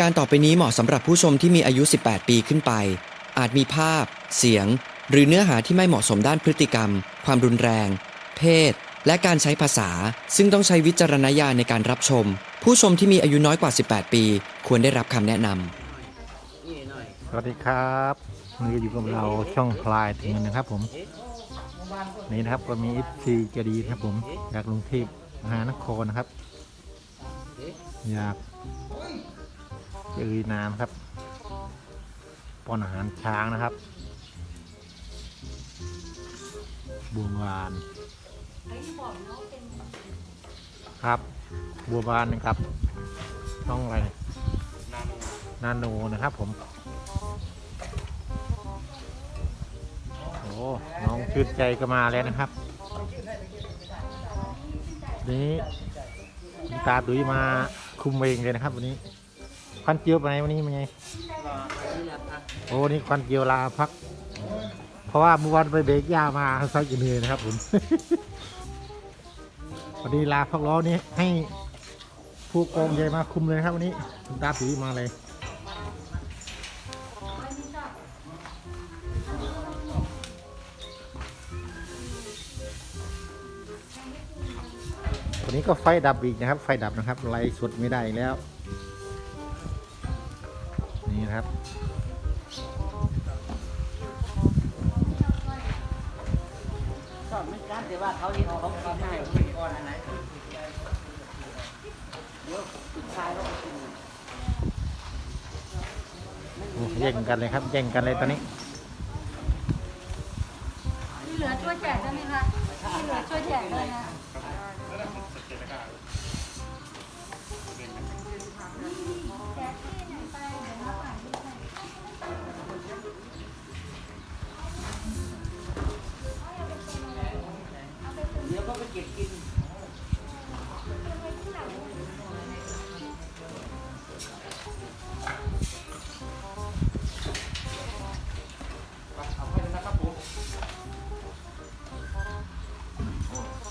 การต่อไปนี้เหมาะสำหรับผู้ชมที่มีอายุ 18 ปีขึ้นไป อาจมีภาพ เสียง หรือเนื้อหาที่ไม่เหมาะสมด้านพฤติกรรม ความรุนแรง เพศ และการใช้ภาษา ซึ่งต้องใช้วิจารณญาณในการรับชม ผู้ชมที่มีอายุน้อยกว่า 18 ปี ควรได้รับคำแนะนำสวัสดีครับวันนี้อยู่กับเราช่องพลายถึงนะครับผมนี่นะครับก็มี FC ใจะดีนะครับผมจากกรุงเทพมหานครนะครับ อยาก เจอน้ำครับป้อนอาหารช้างนะครับบัวบานครับ บัวบานนะครับต้องอะไรนี่ยนาโนนะครับผม โอ้น้องชื่นใจก็มาแล้วนะครับนี้ตาดุยมาคุมเองเลยนะครับวันนี้ ควันเจียวไปไหนวันนี้มันไงโอ้นี่ควันเจียวลาพัก เพราะว่าเมื่อวันไปเบรกหญ้ามาเขาใส่กินเลยนะครับผมวันนี้ลาพักล้อนี้ให้ผู้กองใหญ่มาคุมเลยนะครับวันนี้คุณตาดุยมาเลยวันนี้ก็ไฟดับอีกนะครับ ไฟดับนะครับไลฟ์สดไม่ได้อีกแล้ว นะครับก็ไม่กันแต่ว่าเขาเห็นเขากินได้ก่อนอันไหนเดี๋ยวสุดท้ายเขาไปกินแย่งกันเลยครับ แย่งกันเลยตอนนี้ที่เหลือช่วยแจกได้ไหมคะที่เหลือช่วยแจกเลยนะ เก็บกิน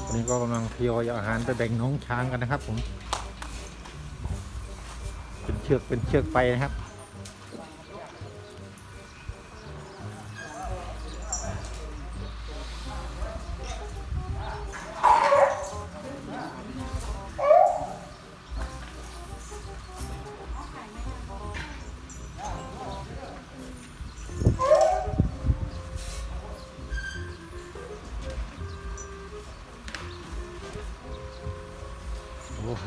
วันนี้ก็กำลังทยอยเอาอาหารไปแบ่งน้องช้างกันนะครับผม เป็นเชือกเป็นเชือกไปนะครับ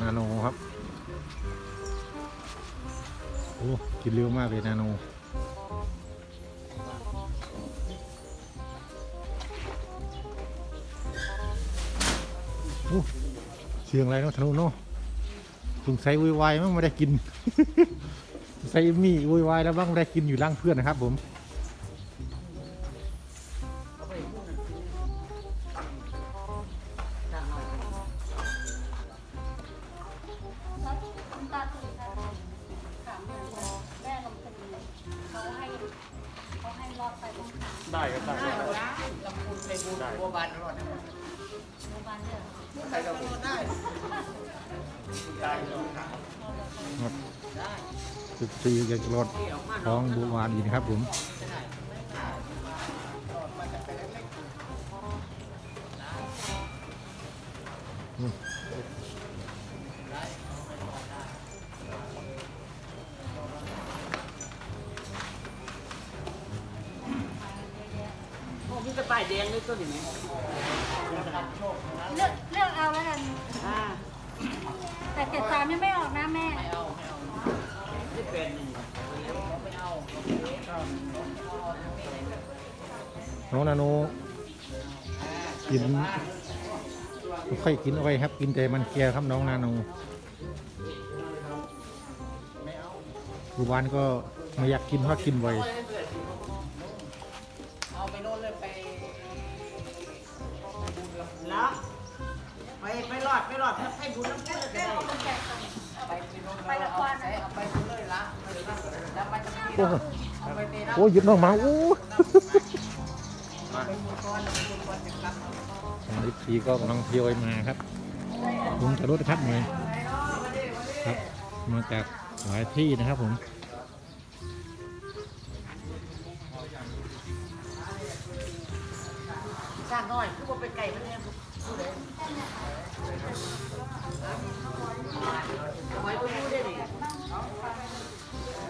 นาโนครับโอ้กินเร็วมากเลยนาโนโอ้เสียงอะไรเนาะธนูเนาะสงสัยวุ่นวายมั้งไม่ได้กินสงสัยมีวุ่นวายแล้วบ้างไม่ได้กินอยู่ล่างเพื่อนนะครับผม บานอร่อยนะโราบาลเนี่ยใครก็บูนได้สิบสี่จะรถท้องบุวานอีกนะครับผมอืม กนี้จะป้ายแดงด้วยตัวนี้ไหมเลือกเลือกเอาแล้วกัน อ่าแต่เจ็ดสามยังไม่ออกนะแม่ ที่เป็นหนึ่งน้องนาโนกินไม่ค่อยกินอ้อยครับ กินแต่มันแก่ครับน้องนาโนบุบานก็ไม่อยากกินเพราะกินบ่อ ให้บุญน้ำพุเลยก็ได้ไปโน่นไปละครเอาไปบุญเลยละแล้วไปจะมีโอ้เอาไปเตะโอ้หยุดน้องหมาโอ้ลิปซีก็กำลังทยอยมาครับลุงจะรถครับหน่อยครับ มาจากหลายที่นะครับผมสร้างน้อยคือว่าเป็นไก่มันเนี่ย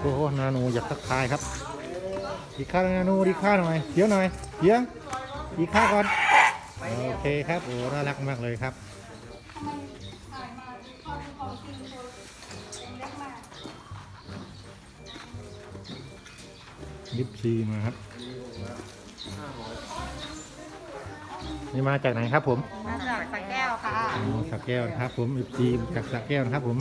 โอ้โหนาโนอยากทักทายครับดีข้านาโนดีข้าหน่อยเดี๋ยวหน่อยเดี๋ยวดีข้าก่อนโอเคครับโอ้น่ารักมากเลยครับถ่ายมาเข้าของจริงตัวเองเล็กมากลิปซีมาครับ นี่มาจากไหนครับผมมาจากสระแก้วค่ะอ๋อสักแก้วนะครับ ผมลิปซีจากสักแก้วนะครับ ผม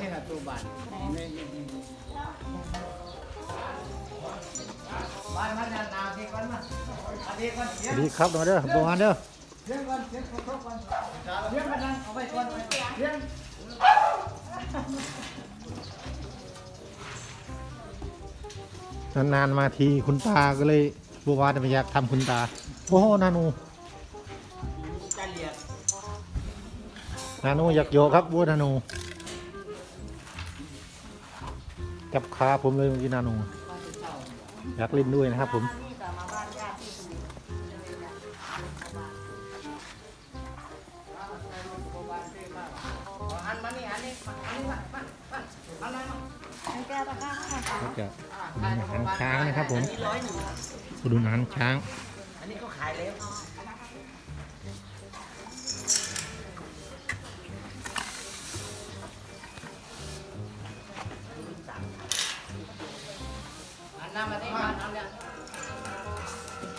นี่แหละตัวบ้าน สวัสดีครับมาเด้อบัวเด้อเลี้ยงก่อนเลี้ยงครบก่อนเลี้ยงมันเอานเลี้ยงนานๆมาทีคุณตาก็เลยบัวจะไม่อยากทำคุณตา โอ้โหนานจะเลียนาโนอยากโยครับบัวนาโนจับขาผมเลยเมื่อกี้นาโน อยากเล่นด้วยนะครับผมนี่แต่มาบ้านญาติที่ดูอันมานี่อันนี้อันนี้มามามาอันนั้นมาอันแก้วตะกร้าค่ะก็จะอาหารช้างนะครับผมอันนี้ร้อยหนึ่งครับดูอาหารช้าง อันนี้ก็ขายแล้ว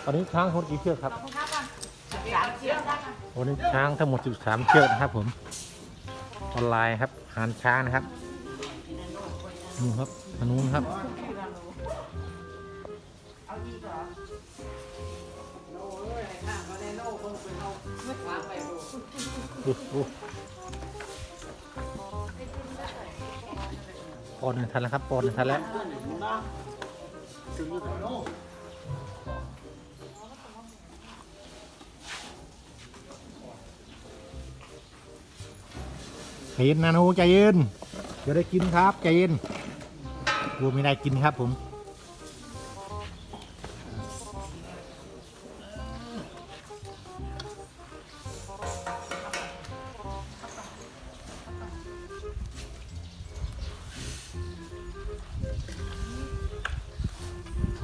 ตอนนี้ช้างทั้งหมดกี่เชือกครับสามเชือกวันนี้ช้างทั้งหมด 13 เชือกนะครับผม ออนไลน์ครับอาหารช้างนะครับนู่นครับอันนู้นครับเอาอีกเหรอโน่เอ้ยข้างมาได้โน่เพิ่งไปเอาวางไปดูดูดูปอนหนึ่งทันแล้วครับปอนหนึ่งทันแล้ว ถึงอยู่กันเย็นนะหนูใจเย็นเดี๋ยวได้กินครับใจเย็นกูไม่ได้กินครับผม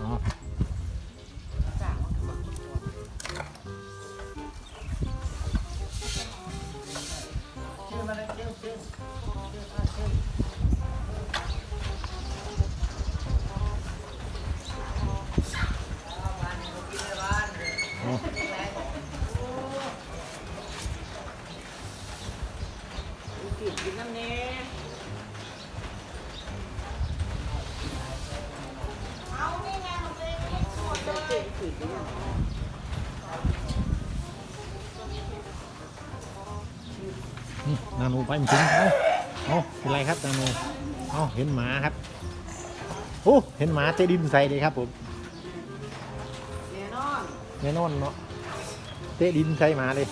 กินในบ้านเลยอ๋อกินกินน้ำเนี้ ไปไม่ถึงเอาเอาเป็นไรครับนาโนเอาเห็นหมาครับโอ้เห็นหมาเตะดินใส่เลยครับผมแน่นอนแน่นอนเนาะเตะดินใส่หมาเลย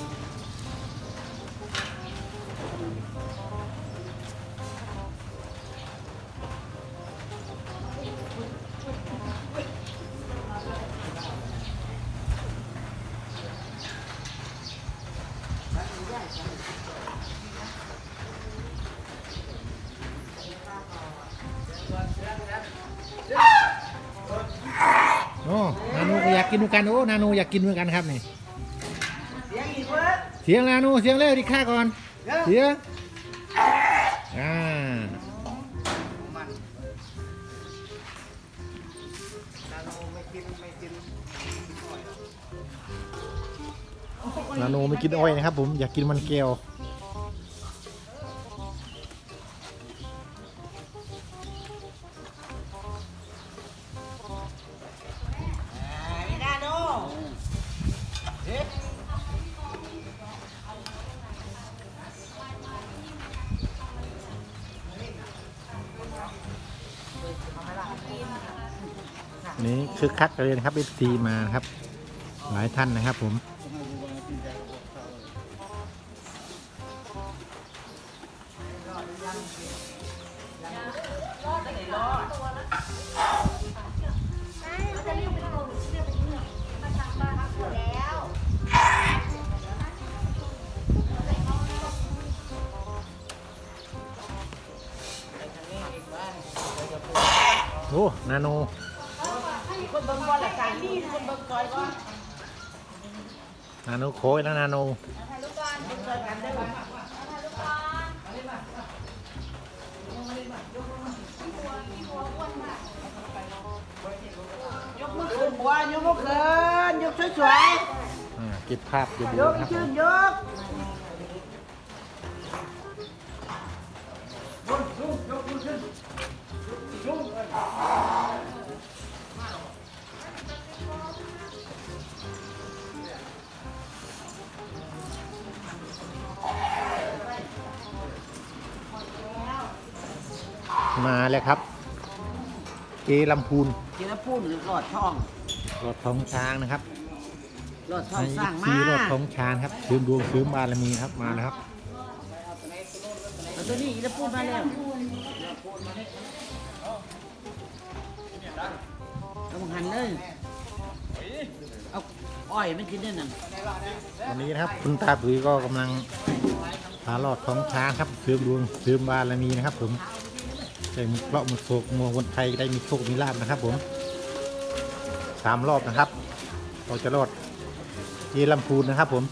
ก็อยากกินเหมือนกันโอ้นาโนอยากกินเหมือนกันครับนี่เสียงอีกเว้ยเสียงนาโนเสียงเร็วดิข้าก่อนเดี๋ยวเสียงอ่ามันนาโนไม่กินไม่กินนาโนไม่กินอ้อยนะครับผมอยากกินมันแก้ว นี่คือคักเรียนครับเอฟซีมาครับ หลายท่านนะครับผมรอดยังรอด โอ้นาโนคนเบิ่งบอลละสั่งนี่คนเบิ่งซอยก่อนนาโนโค้ยแล้วนาโนซอยกันได้บ่ยกมือขึ้นบัวยกมือขึ้นยกสวยอ่าเก็บภาพเก็บๆดูยกนะครับผชื่นมยก มาแล้วครับเอลำพูนกินแล้วพูดหรือหลอดช่องรถท้องช้างนะครับหลอดช่องในสร้างซีมารถท้องช้างครับซื้อดวงซื้อบารมีครับมาแล้วครับแล้วตัวนี้อีแล้วพูดมาแล้วเอาหันเลยเอาอ้อยไม่กินได้นั่นวันนี้นะครับคุณตาปุ๋ยก็กำลังพาลอดท้องช้างครับซื้อดวงซื้อบารมีนะครับผม ได้มุกเลาะมุกโศกมัวคนไทยได้มีโชคมีลาบนะครับ ผมสามรอบนะครับ เราจะรอดเยลำพูนนะครับ ผม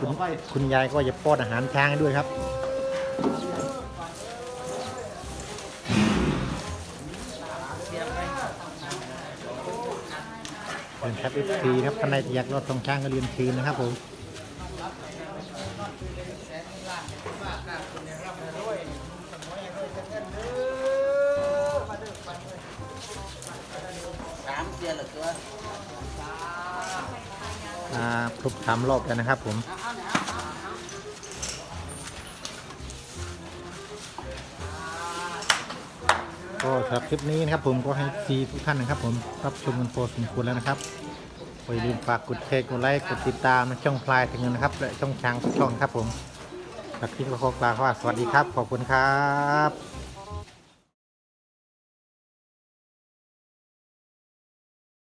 คุณคุณยายก็จะป้อนอาหารช้างให้ด้วยครับเป็นครับเอฟซีครับท่านใดที่อยากรอดทองช้างก็เรียนคืนนะครับผม ครบสามรอบแล้วนะครับผมก็สำหรับคลิปนี้นะครับผมก็ให้ซีทุกท่านนะครับผมรับชมกันพอสมควรแล้วนะครับอย่าลืมฝากกดแชร์กดไลค์กดติดตามในช่องพลายถึงเงินนะครับและช่องช้างทุกช่องครับผมสำหรับคลิปก็ขอกล่าวว่าสวัสดีครับ ขอบคุณครับ